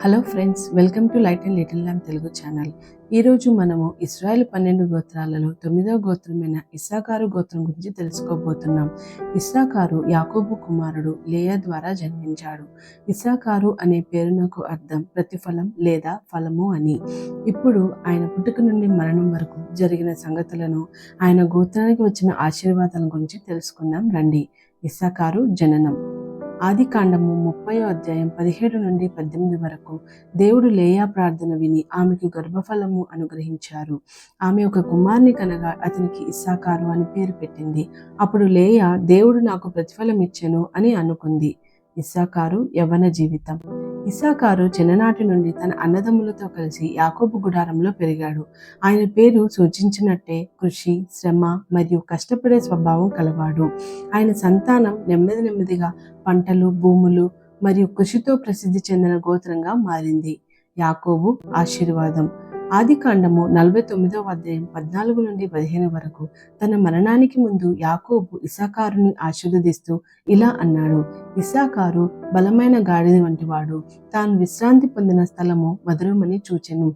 Hello friends welcome to light and little lamb Telugu channel. ఈరోజు మనము Israel పన్నెండు గోత్రాలలో తొమ్మిదవ గోత్రమైన ఇస్సాకారు గోత్రం గురించి తెలుసుకోబోతున్నాం. ఇస్సాకారు యాకోబు కుమారుడు లేయా ద్వారా జన్మించాడు. ఇస్సాకారు అనే పేరునకు అర్థం ప్రతిఫలం లేదా ఫలము అని. ఇప్పుడు ఆయన పుట్టుక నుండి మరణం వరకు జరిగిన సంగతులను ఆయన గోత్రానికి వచ్చిన ఆశీర్వాదాల గురించి తెలుసుకుందాం. రండి. ఇస్సాకారు జననం. ఆది కాండము ముప్పై అధ్యాయం పదిహేడు నుండి పద్దెనిమిది వరకు దేవుడు లేయా ప్రార్థన విని ఆమెకు గర్భఫలము అనుగ్రహించారు. ఆమె ఒక కుమార్ని కనగా అతనికి ఇస్సాకారు అని పేరు పెట్టింది. అప్పుడు లేయా దేవుడు నాకు ప్రతిఫలం ఇచ్చెను అని అనుకుంది. ఇస్సాకారు యవన జీవితం. ఇసాకారు చిన్ననాటి నుండి తన అన్నదమ్ములతో కలిసి యాకోబు గుడారంలో పెరిగాడు. ఆయన పేరు సూచించినట్టే కృషి శ్రమ మరియు కష్టపడే స్వభావం కలవాడు. ఆయన సంతానం నెమ్మది నెమ్మదిగా పంటలు భూములు మరియు కృషితో ప్రసిద్ధి చెందిన గోత్రంగా మారింది. యాకోబు ఆశీర్వాదం. ఆది కాండము నలభై తొమ్మిదవ అధ్యాయం పద్నాలుగు నుండి పదిహేను వరకు తన మరణానికి ముందు యాకోబు ఇసాకారుని ఆశీర్వదిస్తూ ఇలా అన్నాడు ఇసాకారు బలమైన గాడిద వంటివాడు తాను విశ్రాంతి పొందిన స్థలము మధురమని చూచెను.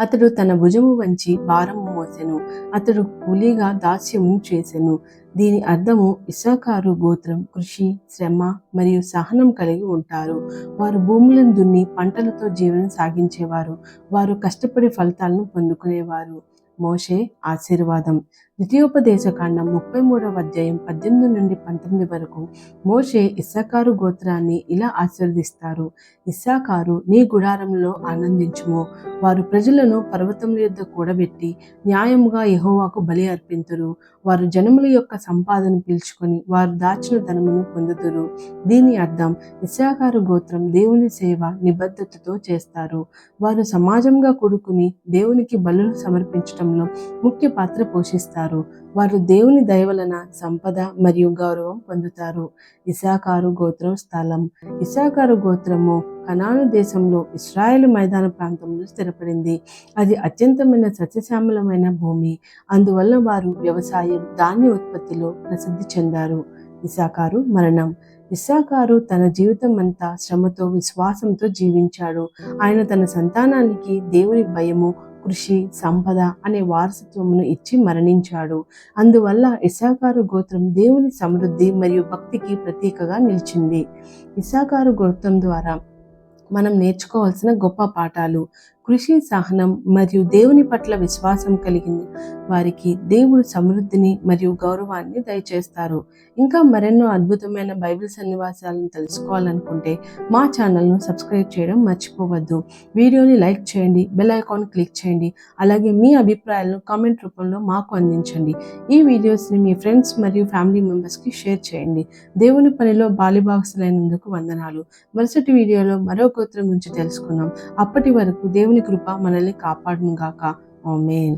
అతడు తన భుజము వంచి భారము మోసెను అతడు కూలీగా దాస్యము చేసెను. దీని అర్థము ఇసాకారు గోత్రం కృషి శ్రమ మరియు సహనం కలిగి ఉంటారు. వారు భూములను దున్ని పంటలతో జీవనం సాగించేవారు. వారు కష్టపడి ఫలితాలను పొందుకునేవారు. మోషే ఆశీర్వాదం. ద్వితీయోపదేశ కాండం ముప్పై మూడవ అధ్యాయం పద్దెనిమిది నుండి పంతొమ్మిది వరకు మోషే ఇస్సాకారు గోత్రాన్ని ఇలా ఆశీర్దిస్తారు ఇస్సాకారు నీ గుడారంలో ఆనందించుము. వారు ప్రజలను పర్వతముల యొద్ద కూడబెట్టి న్యాయముగా యహోవాకు బలి అర్పింతురు. వారు జనముల యొక్క సంపాదన పీల్చుకొని వారు దాచిన ధనమును పొందుతురు దీని అర్థం ఇశాకారు గోత్రం దేవుని సేవ నిబద్ధతతో చేస్తారు. వారు సమాజంగా కూడుకుని దేవునికి బలులు సమర్పించడంలో ముఖ్య పాత్ర పోషిస్తారు. వారు దేవుని దయవలన సంపద మరియు గౌరవం పొందుతారు. ఇశాకారు గోత్రం స్థలం. ఇశాకారు గోత్రము కనాను దేశంలో ఇస్రాయేల్ మైదాన ప్రాంతంలో స్థిరపడింది. అది అత్యంతమైన సస్యశ్యామలమైన భూమి. అందువల్ల వారు వ్యవసాయం ధాన్య ఉత్పత్తిలో ప్రసిద్ధి చెందారు. ఇసాకారు మరణం. ఇస్సాకారు తన జీవితం అంతా శ్రమతో విశ్వాసంతో జీవించాడు. ఆయన తన సంతానానికి దేవుని భయము కృషి సంపద అనే వారసత్వమును ఇచ్చి మరణించాడు. అందువల్ల ఇసాకారు గోత్రం దేవుని సమృద్ధి మరియు భక్తికి ప్రతీకగా నిలిచింది. ఇసాకారు గోత్రం ద్వారా మనం నేర్చుకోవాల్సిన గొప్ప పాఠాలు. కృషి సహనం మరియు దేవుని పట్ల విశ్వాసం కలిగింది. వారికి దేవుడు సమృద్ధిని మరియు గౌరవాన్ని దయచేస్తారు. ఇంకా మరెన్నో అద్భుతమైన బైబిల్ సన్నివాసాలను తెలుసుకోవాలనుకుంటే మా ఛానల్ను సబ్స్క్రైబ్ చేయడం మర్చిపోవద్దు. వీడియోని లైక్ చేయండి బెల్ ఐకాన్ క్లిక్ చేయండి అలాగే మీ అభిప్రాయాలను కామెంట్ రూపంలో మాకు అందించండి. ఈ వీడియోస్ని మీ ఫ్రెండ్స్ మరియు ఫ్యామిలీ మెంబర్స్కి షేర్ చేయండి. దేవుని పనిలో బాలిబాక్సులైనందుకు వందనాలు. మరుసటి వీడియోలో మరో గోత్రం గురించి తెలుసుకుందాం. అప్పటి వరకు దేవుని దేవుని కృప మనల్ని కాపాడును గాక ఆమెన్.